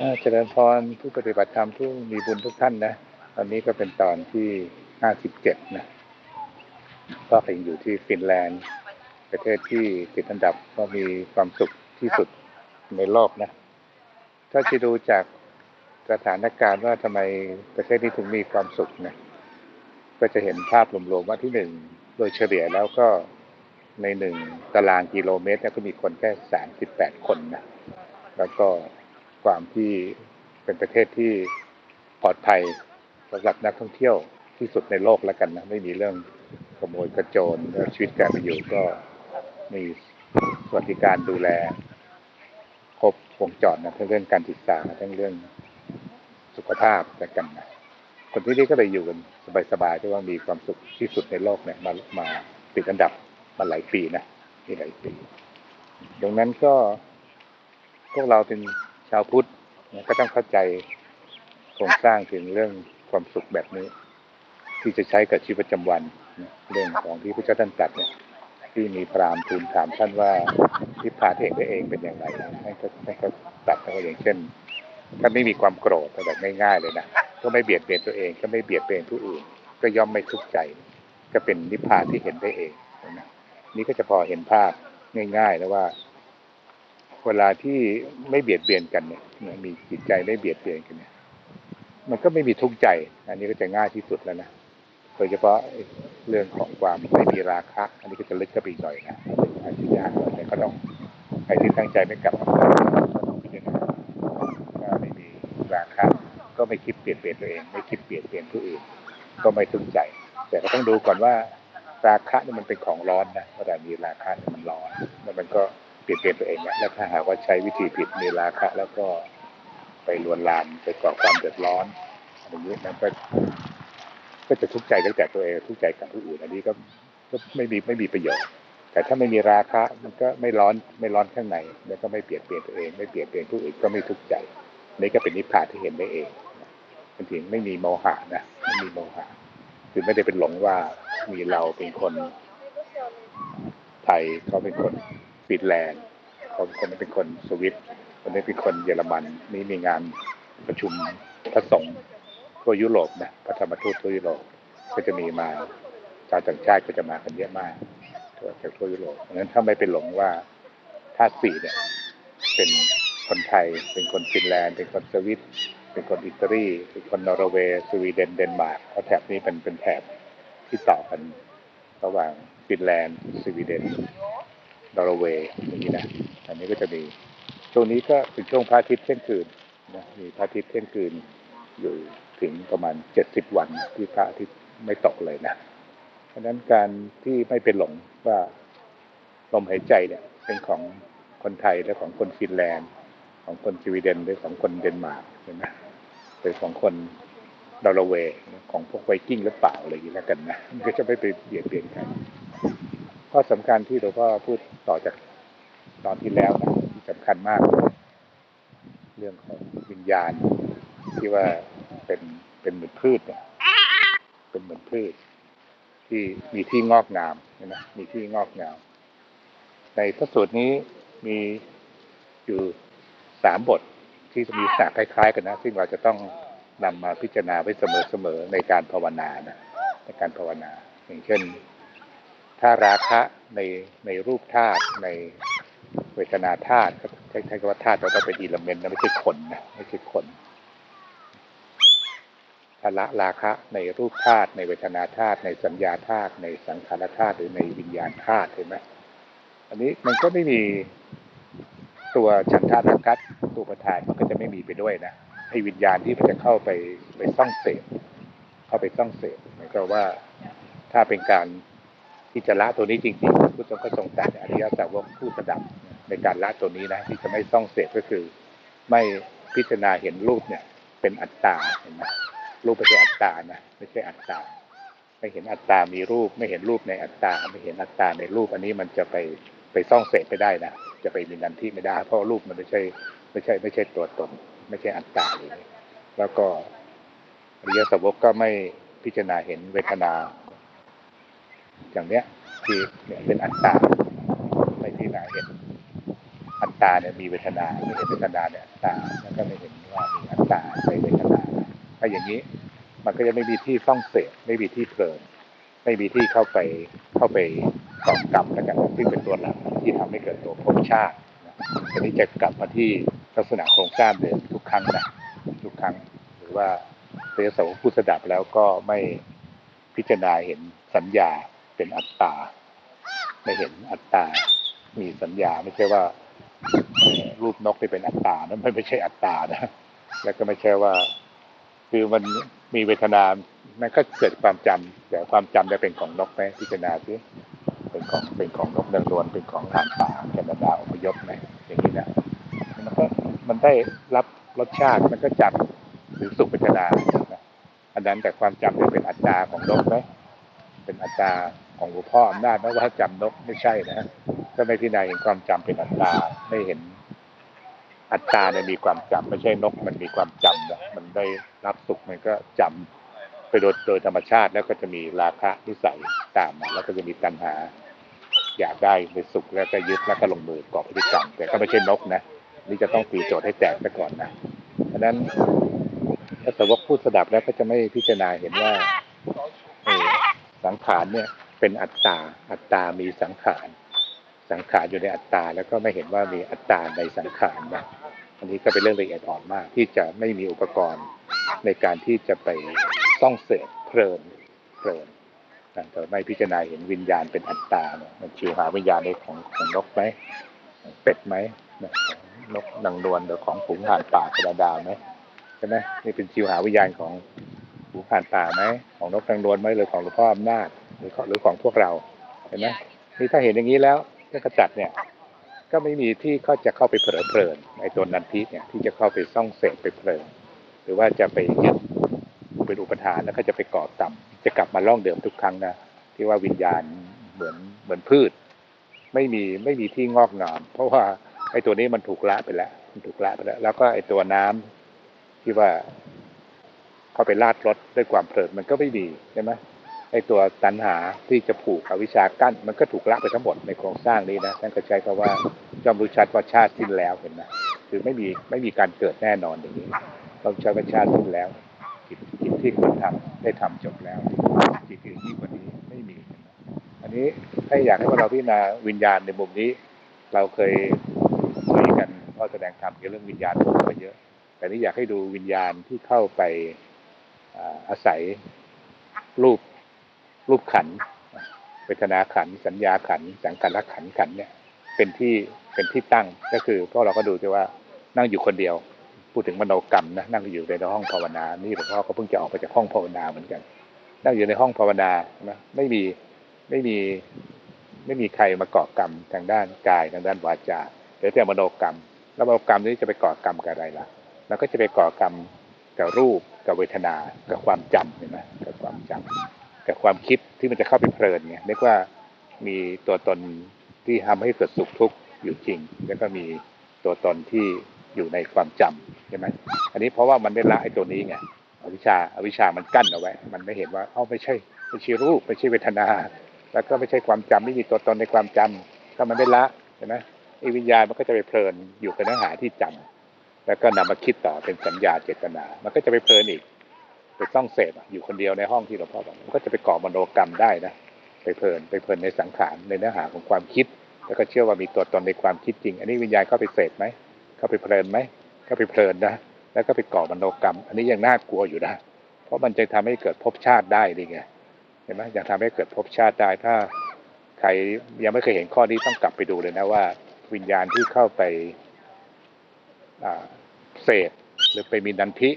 อาเจริญพรผู้ปฏิบัติธรรมผู้มีบุญทุกท่านนะ ตอนนี้ก็เป็นตอนที่ห้าสิบเจ็ดนะ ก็ยังอยู่ที่ฟินแลนด์ ประเทศที่ติดอันดับก็มีความสุขที่สุดในโลกนะ ถ้าจะดูจากสถานการณ์ว่าทำไมประเทศนี้ถึงมีความสุขนะ ก็จะเห็นภาพรวมๆว่าที่หนึ่งโดยเฉลี่ยแล้วก็ในหนึ่งตารางกิโลเมตรก็มีคนแค่สามสิบแปดคนนะ แล้วก็ ความที่เป็นประเทศที่ปลอดภัยสำหรับนักท่องเที่ยวที่สุดในโลกแล้วกันนะ ไม่มีเรื่องขโมยกระโจนแล้วชีวิตการไปอยู่ก็มีสวัสดิการดูแล ครบวงจรนะทั้งเรื่องการศึกษาทั้งเรื่องสุขภาพแล้วกันนะคนที่นี่ก็เลยอยู่กันสบายๆที่ว่ามีความสุขที่สุดในโลกเนี่ยมามาติดอันดับมาหลายปีนะนี่หลายปีดังนั้นก็พวกเราเป็น ชาวพุทธก็ต้องเข้าใจโครงสร้างถึงเรื่องความสุขแบบนี้ ที่จะใช้กับชีวิตประจำวันเรื่องของที่พระเจ้าท่านตรัสเนี่ย ที่มีพราหมณ์ทูลถามท่านว่าทิพพานเองได้เองเป็นอย่างไรให้เขาให้เขาตรัสว่าอย่างเช่นท่านไม่มีความโกรธแบบง่ายๆเลยนะก็ไม่เบียดเบียนตัวเอง ก็ไม่เบียดเบียนผู้อื่น ก็ย่อมไม่ทุกข์ใจ ก็เป็นนิพพานที่เห็นได้เองนะนี่ก็จะพอเห็นภาพง่ายๆแล้วว่า เวลาที่ไม่เบียดเบียนกันเนี่ยมีจิตใจไม่เบียดเบียนกันเนี่ย มันก็ไม่มีทุกข์ใจ อันนี้ก็จะง่ายที่สุดแล้วนะโดยเฉพาะเรื่องของความไม่มีราคะ อันนี้ก็จะลึกเข้าไปอีกหน่อยนะอาชียากแต่ก็ต้องใครที่ตั้งใจไม่กลับมาก็ต้องพิจารณาถ้าไม่มีราคะก็ไม่คิดเปลี่ยนเปลี่ยนตัวเอง ไม่คิดเปลี่ยนเปลี่ยนผู้อื่น ก็ไม่ทุกข์ใจ แต่ก็ต้องดูก่อนว่าราคะนี่มันเป็นของร้อนนะเวลามีราคะเนี่ยมันร้อนแล้วมันก็ เปลี่ยนเปลี่ยนตัวเองนะแล้วถ้าหากว่าใช้วิธีผิดมีราคะ แล้วก็ไปลวนลามไปก่อความเดือดร้อนอะไรอย่างนี้มันก็ก็จะทุกข์ใจตั้งแต่ตัวเองทุกข์ใจกับผู้อื่นอันนี้ก็ก็ไม่มีไม่มีประโยชน์ แต่ถ้าไม่มีราคะ มันก็ไม่ร้อนไม่ร้อนข้างในแล้วก็ไม่เปลี่ยนเปลี่ยนตัวเอง ไม่เปลี่ยนเปลี่ยนผู้อื่นก็ไม่ทุกข์ใจนี่ก็เป็นนิพพานที่เห็นได้เองจริงๆไม่มีโมหะนะไม่มีโมหะคือไม่ได้เป็นหลงว่ามีเราเป็นคนไทยเขาเป็นคน ฟินแลนด์เขาคนนี้เป็นคนสวิตคนนี้เป็นคนเยอรมัน นี่มีงานประชุมพระสงฆ์ทั่วยุโรปนะพระธรรมทูตทั่วยุโรปก็จะมีมาชาวต่างชาติก็จะมากันเยอะมากทั่วจากทั่วยุโรปเพราะฉะนั้นถ้าไม่เป็นหลงว่าธาตุสี่เนี่ย เป็นคนไทย เป็นคนฟินแลนด์ เป็นคนสวิตเป็นคนอิตาลีเป็นคนนอร์เวย์สวีเดนเดนมาร์กเพราะแถบนี้เป็นเป็นแถบที่ต่อกัน ระหว่างฟินแลนด์สวีเดน นอร์เวย์อย่างนี้นะอันนี้ก็จะมีช่วงนี้ก็เป็นช่วงพระอาทิตย์เที่ยงคืนนะมีพระอาทิตย์เที่ยงคืนอยู่ถึงประมาณเจ็ดสิบวันที่พระอาทิตย์ไม่ตกเลยนะเพราะนั้นการที่ไม่เป็นหลงว่าลมหายใจเนี่ย เป็นของคนไทยและของคนฟินแลนด์ ของคนสวีเดนหรือของคนเดนมาร์กเห็นไหมหรือของคนดอร์เวย์ของพวกไวกิ้งหรือเปล่าอะไรอย่างนี้แล้วกันนะมันก็จะไม่ไปเบียดเบียนกัน ข้อสำคัญที่หลวงพ่อพูดต่อจากตอนที่แล้วนะที่สำคัญมาก เรื่องของวิญญาณ ที่ว่าเป็นเป็นเหมือนพืชเนี่ยเป็นเหมือนพืช ที่มีที่งอกงามนไหมมีที่งอกงาม ในพระสูตรนี้มีอยู่สามบทที่จะมีสากคล้าย ๆ กันนะซึ่งเราจะต้องนำมาพิจารณาไว้เสมอๆในการภาวนานะในการภาวนา อย่างเช่น ถ้าราคะในในรูปธาตุในเวทนาธาตุใช้ใช้คำว่าธาตุแต่ว่าเป็นอิเลเมนต์นะไม่ใช่คนนะไม่ใช่คนภละราคะในรูปธาตุในเวทนาธาตุในสัญญาธาตุในสังขารธาตุหรือในวิญญาณธาตุเห็นไหมอันนี้มันก็ไม่มีตัวฉันทารากัสตัวประธานมันก็จะไม่มีไปด้วยนะไอ้วิญญาณที่มันจะเข้าไปไปซ่องเสพเข้าไปซ่องเสพหมายก็ว่าถ้าเป็นการ ที่จะละตัวนี้จริงๆพระพุทธเจ้าก็ทรงตรัสในอริยสัจว่าผู้สดับในการละตัวนี้นะที่จะไม่ซ่องเสพก็คือ ไม่พิจารณาเห็นรูปเนี่ย เป็นอัตตาเห็นไหมรูปไม่ใช่อัตตานะไม่ใช่อัตตาไม่เห็นอัตตามีรูป ไม่เห็นรูปในอัตตา ไม่เห็นอัตตาในรูป อันนี้มันจะไปไปซ่องเสพไปได้นะจะไปมีนันที่ไม่ได้ เพราะรูปมันไม่ใช่ไม่ใช่ ไม่ใช่ตัวตน ไม่ใช่อัตตาเลยแล้วก็อริยสาวกก็ไม่พิจารณาเห็นเวทนา อย่างเนี้ยที่เนี่ยเป็นอัตตาไม่พิจารณาเห็นอัตตาเนี่ยมีเวทนาไม่เห็นเวทนาเนี่ยตาแล้วก็ไม่เห็นว่ามีอัตตาในเวทนาถ้าอย่างนี้มันก็จะไม่มีที่ต้องเสพไม่มีที่เพลินไม่มีที่เข้าไปเข้าไปกอบกรรมแล้วกันซึ่งเป็นตัวหลักที่ทำให้เกิดตัวภพชาตินะทีนี้จะกลับมาที่ลักษณะโครงสร้างเดิมทุกครั้งนะทุกครั้งหรือว่าเทศวผู้สดับแล้วก็ไม่พิจารณาเห็นสัญญา เป็นอัตตา ไม่เห็นอัตตา มีสัญญาไม่ใช่ว่ารูปนกที่เป็นอัตตานั้นมันไม่ใช่อัตตานะ แล้วก็ไม่ใช่ว่า คือมันมีเวทนา มันก็เกิดความจำแต่ความจำจะเป็นของนกไหมพิจารณาสิเป็นของเป็นของนกนางนวลเป็นของหานป่าแคนาดาอพยพไหมอย่างนี้นะมันก็มันได้รับรสชาติมันก็จำหรือสุขเวทนานะอันนั้นแต่ความจำจะเป็นอัตตาของนกไหมเป็นอัตตา ของหลวงพ่ออำนาจนะว่าจำนกไม่ใช่นะก็ไม่พิจารณาเห็นความจำเป็นอัตตาไม่เห็นอัตตาเนี่ยมีความจำไม่ใช่นกมันมีความจำนะมันได้รับสุขมันก็จำไปโดยโดยธรรมชาติแล้วก็จะมีราคะนิสัยตามมาแล้วก็จะมีตัณหา อยากได้ในสุขแล้วก็ยึดแล้วก็ลงมือก่อพฤติกรรม แต่ก็ไม่ใช่นกนะนี่จะต้องตีโจทย์ให้แตกซะก่อนนะเพราะฉะนั้นถ้าสวกพูดสดับแล้วก็จะไม่พิจารณาเห็นว่าสังขารเนี่ย เป็นอัตตา อัตตามีสังขาร สังขารอยู่ในอัตตา แล้วก็ไม่เห็นว่ามีอัตตาในสังขารนะ อันนี้ก็เป็นเรื่องละเอียดอ่อนมาก ที่จะไม่มีอุปกรณ์ในการที่จะไปต้องเสพเพลินเพลินแต่ไม่พิจารณาเห็นวิญญาณเป็นอัตตาเนี่ยมันชิวหาวิญญาณในของของนกไหมเป็ดไหมนะของนกนางนวลหรือของฝูงห่านป่ากระดาไหมใช่ไหมนี่เป็นชิวหาวิญญาณของฝูงห่านป่าไหมของนกนางนวลไหมหรือของหลวงพ่ออำนาจ หรือของหรือของพวกเราเห็นไหมนี่ถ้าเห็นอย่างนี้แล้วเรื่องขจัดเนี่ย ก็ไม่มีที่เขาจะเข้าไปเพลิดเพลินในตัวนันทิเนี่ยที่จะเข้าไปซ่องเสพไปเพลินหรือว่าจะไปยึดเป็นอุปทานแล้วก็จะไปก่อกรรมจะกลับมาล่องเดิมทุกครั้งนะที่ว่าวิญญาณเหมือนเหมือนพืช ไม่มีไม่มีที่งอกงาม เพราะว่าไอ้ตัวนี้มันถูกละไปแล้วมันถูกละไปแล้ว แล้วก็ไอ้ตัวน้ำที่ว่าเข้าไปลาดรถด้วยความเพลินมันก็ไม่มีใช่ไหม ไอตัวตัณหาที่จะผูกอวิชากั้น มันก็ถูกละไปทั้งหมดในโครงสร้างนี้นะท่านก็ใช้คำว่าจอมรู้ชัดว่าชาติสิ้นแล้วเห็นไหมคือไม่มีไม่มีการเกิดแน่นอนอย่างนี้เราใช้ว่าชาติสิ้นแล้วกิจกิจที่ควรทำได้ทำจบแล้วกิจอื่นยิ่งกว่านี้ไม่มี อันนี้ถ้าอยากให้พวกเราพิจารณาวิญญาณในมุมนี้ เราเคยคุยกันพ่อแสดงธรรมเกี่ยวกับเรื่องวิญญาณมาเยอะ แต่นี่อยากให้ดูวิญญาณที่เข้าไปอาศัยรูป รูปขันเวทนาขันสัญญาขันสังขารขันขันเนี่ย เป็นที่เป็นที่ตั้งก็คือพวกเราก็ดูที่ว่านั่งอยู่คนเดียว พูดถึงมโนกรรมนะนั่งอยู่ในห้องภาวนา นี่หลวงพ่อก็เพิ่งจะออกไปจากห้องภาวนาเหมือนกัน นั่งอยู่ในห้องภาวนานะไม่มีไม่มีไม่มีใครมาก่อกรรมทางด้านกายทางด้านวาจาเหลือแต่มโนกรรม แล้วมโนกรรมนี้จะไปก่อกรรมกับอะไรล่ะมันก็จะไปก่อกรรมกับรูปกับเวทนา กับความจำเห็นไหมกับความจำ กับความคิดที่มันจะเข้าไปเพลินไงเรียกว่ามีตัวตนที่ทำให้เกิดสุขทุกข์อยู่จริง แล้วก็มีตัวตนที่อยู่ในความจำใช่ไหมอันนี้เพราะว่ามันได้ละไอ้ตัวนี้ไงอวิชชาอวิชชามันกั้นเอาไว้ มันไม่เห็นว่าเอ้าไม่ใช่ไม่ใช่รูปไม่ใช่เวทนา แล้วก็ไม่ใช่ความจำไม่มีตัวตนในความจำถ้ามันได้ละใช่ไหมไอ้วิญญาณมันก็จะไปเพลินอยู่กับเนื้อหาที่จำแล้วก็นำมาคิดต่อเป็นสัญญาเจตนา มันก็จะไปเพลินอีก ไปต้องเสพอยู่คนเดียวในห้องที่หลวงพ่อบอกมันก็จะไปก่อมโนกรรมได้นะไปเพลินไปเพลินในสังขารในเนื้อหาของความคิด แล้วก็เชื่อว่ามีตัวตนในความคิดจริง อันนี้วิญญาณเข้าไปเสพไหมเข้าไปเพลินไหมเข้าไปเพลินนะแล้วก็ไปก่อมโนกรรม อันนี้ยังน่ากลัวอยู่นะเพราะมันจะทำให้เกิดภพชาติได้ดิไงเห็นไหมยังทำให้เกิดภพชาติได้ถ้าใครยังไม่เคยเห็นข้อนี้ต้องกลับไปดูเลยนะว่า วิญญาณที่เข้าไปเสพหรือไปมีนันทิ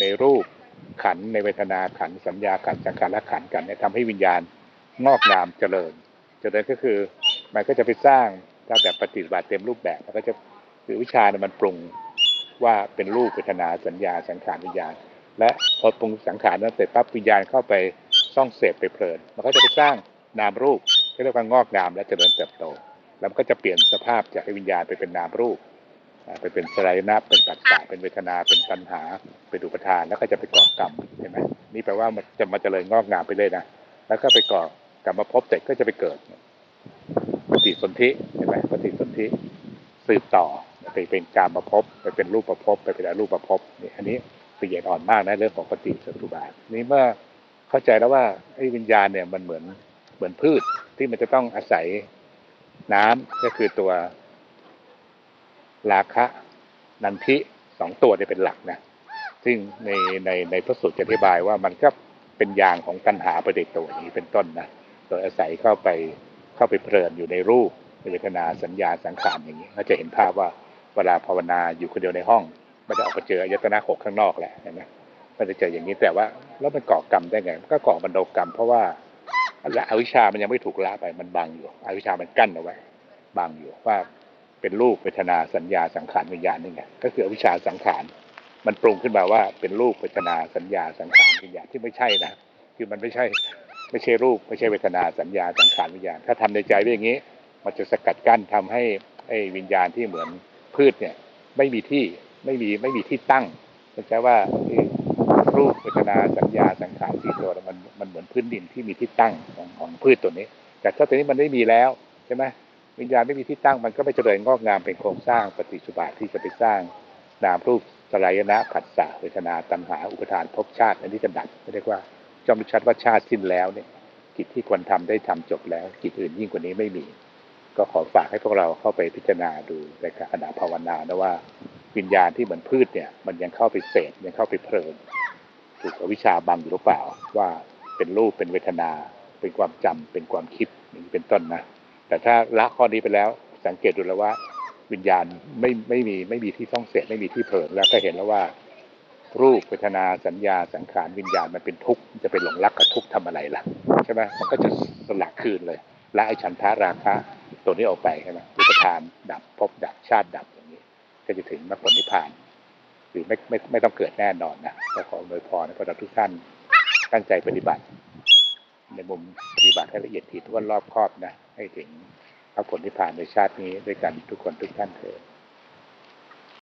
ในรูป ขันในเวทนาขันสัญญาขันสังขารและขันกันเนี่ยทำให้วิญญาณงอกงามเจริญ เจริญก็คือมันก็จะไปสร้างถ้าแบบปฏิบัติเต็มรูปแบบมันก็จะคือวิชาเนี่ยมันปรุงว่าเป็นรูปเวทนาสัญญาสังขารวิญญาณ และพอปรุงสังขารนั้นเสร็จปั๊บวิญญาณเข้าไปซ่องเสพไปเพลิน มันก็จะไปสร้างนามรูปที่เรียกว่างอกงามและเจริญเติบโต แล้วมันก็จะเปลี่ยนสภาพจากวิญญาณไปเป็นนามรูป ไปเป็นสลายนับเป็นปัจจัยเป็นเวทนาเป็นปัญหา เป็นอุปทานแล้วก็จะไปก่อกรรมเห็นไหมนี่แปลว่ามันจะมาเจริญงอกงามไปเลยนะแล้วก็ไปก่อกรรมภพเสร็จก็จะไปเกิดปฏิสนธิเห็นไหมปฏิสนธิสืบต่อไปเป็นการมาพบไปเป็นรูปประพบไปเป็นอรูปประพบนี่อันนี้ละเอียดอ่อนมากนะเรื่องของปฏิสัตุบาทนี่เมื่อเข้าใจแล้วว่าไอ้วิญญาณเนี่ยมันเหมือนเหมือนพืชที่มันจะต้องอาศัยน้ำก็คือตัว ราคะนันทิสองตัวเนี่ยเป็นหลักนะซึ่งในในในพระสูตรจะอธิบายว่ามันก็เป็นยางของตัณหาประเด็ตัวอย่างนี้เป็นต้นนะโดยอาศัยเข้าไปเข้าไปเพลินอยู่ในรูปเวทนาสัญญาสังขารอย่างนี้ก็จะเห็นภาพว่าเวลาภาวนาอยู่คนเดียวในห้องไม่ได้ออกไปเจออายตนะหกข้างนอกแหละเห็นไหมมันจะเจออย่างนี้แต่ว่าแล้วมันก่อกรรมได้ไงมันก็ก่อบันโดกรรม เพราะว่าและอวิชามันยังไม่ถูกละไปมันบังอยู่ อวิชชามันกั้นเอาไว้บังอยู่ว่า เป็นรูปเวทนาสัญญาสังขารวิญญาณนี่ไงก็คืออวิชชาสังขารมันปรุงขึ้นมาว่าเป็นรูปเวทนาสัญญาสังขารวิญญาณที่ไม่ใช่นะคือมันไม่ใช่ไม่ใช่รูป ไม่ใช่เวทนาสัญญาสังขารวิญญาณ ถ้าทำในใจไว้อย่างนี้ มันจะสกัดกั้นทำให้ไอ้วิญญาณที่เหมือนพืชเนี่ยไม่มีที่ไม่มีไม่มีที่ตั้งเข้าใจว่ารูปเวทนาสัญญาสังขารสี่ตัวมันมันเหมือนพื้นดินที่มีที่ตั้งของของพืชตัวนี้ แต่ถ้าตัวนี้มันไม่มีแล้วใช่ไหม วิญญาณไม่มีที่ตั้งมันก็ไม่เจริญงอกงามเป็นโครงสร้างปฏิสุบาทที่จะไปสร้างนามรูปสลายนะผัสสะเวทนาตัณหาอุปทานภพชาติ อันนี้จะดับเรียกว่าจอมรู้ชัดว่าชาติสิ้นแล้วเนี่ยกิจที่ควรทำได้ทำจบแล้ว กิจอื่นยิ่งกว่านี้ไม่มี ก็ขอฝากให้พวกเราเข้าไปพิจารณาดูในขณะภาวนานะว่าวิญญาณที่เหมือนพืชเนี่ย มันยังเข้าไปเสพยังเข้าไปเพลินถูกวิชาบังอยู่หรือเปล่า ว่าเป็นรูปเป็นเวทนา เป็นความจำเป็นความคิดอย่างนี้เป็นต้นนะ แต่ถ้าละข้อนี้ไปแล้ว สังเกตดูแล้วว่า วิญญาณไม่ไม่มีไม่มีที่ต้องเสพไม่มีที่เพลินแล้วก็เห็นแล้วว่า รูปเวทนาสัญญาสังขารวิญญาณมันเป็นทุกข์จะไปหลงรักกับทุกข์ทำอะไรล่ะใช่ไหมมันก็จะสลักคืนเลยละไอฉันทาราคะตัวนี้ออกไปใช่ไหมอุปทานดับภพดับชาติดับอย่างนี้ ก็จะถึงมรรคผลนิพพานหรือไม่ไม่ไม่ต้องเกิดแน่นอนนะก็ขอโดยพรให้พวกเราทุกท่านตั้งใจปฏิบัติ ในมุมปฏิบัติให้ละเอียดถี่ถ้วนรอบครอบนะให้ถึงพระผลที่ผ่านในชาตินี้ด้วยกันทุกคนทุกท่านเถิด